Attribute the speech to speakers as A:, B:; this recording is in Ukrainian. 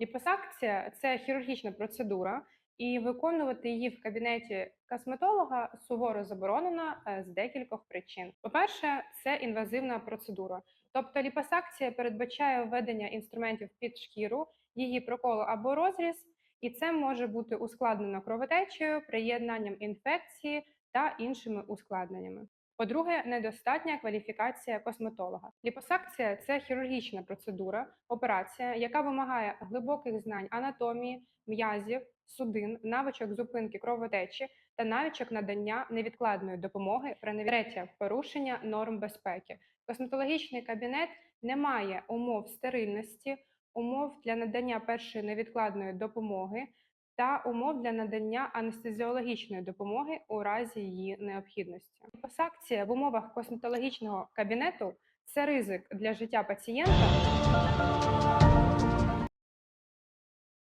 A: Ліпосакція це хірургічна процедура, і виконувати її в кабінеті косметолога суворо заборонено е, з декількох причин. По-перше, це інвазивна процедура. Тобто ліпосакція передбачає введення інструментів під шкіру, її прокол або розріз, і це може бути ускладнено кровотечею, приєднанням інфекції та іншими ускладненнями. По-друге, недостатня кваліфікація косметолога. Ліпосакція це хірургічна процедура, операція, яка вимагає глибоких знань анатомії, м'язів, судин, навичок зупинки кровотечі та навичок надання невідкладної допомоги при неві- порушення норм безпеки. Косметологічний кабінет не має умов стерильності, умов для надання першої невідкладної допомоги та умов для надання анестезіологічної допомоги у разі її необхідності. Ліпосакція в умовах косметологічного кабінету це ризик для життя пацієнта